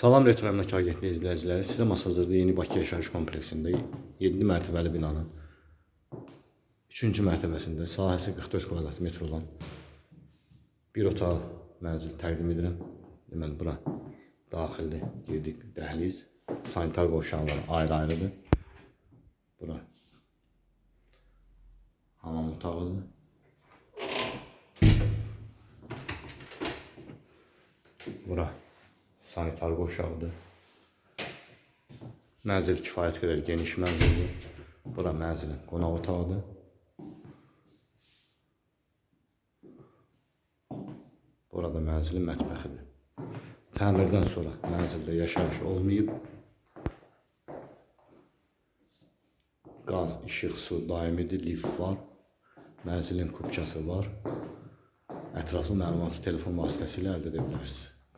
Salam Retro Əmlak Agentliyi izləyiciləri, sizə masazırda yeni Bakı yaşayış kompleksində 7 mərtəbəli binanın 3-cü mərtəbəsində sahəsi 44 kvadrat metr olan bir otaq mənzil təqdim edirəm. Deməli, bura daxildir, girdik, dəhliz, sanitar qovşaqları ayrı-ayrıdır. Bura hamam otağıdır. Bura sanitar qovşağıdır. Mənzil kifayət qədər geniş mənzildir. Bura mənzilin qonaq otağıdır. Burada mənzilin mətbəxidir. Təmirdən sonra mənzildə yaşayış olmayıb. Qaz, işıq, su daimidir, lift var. Mənzilin kupçası var. Ətraflı məlumatı telefon vasitəsilə əldə edə bilərsiniz.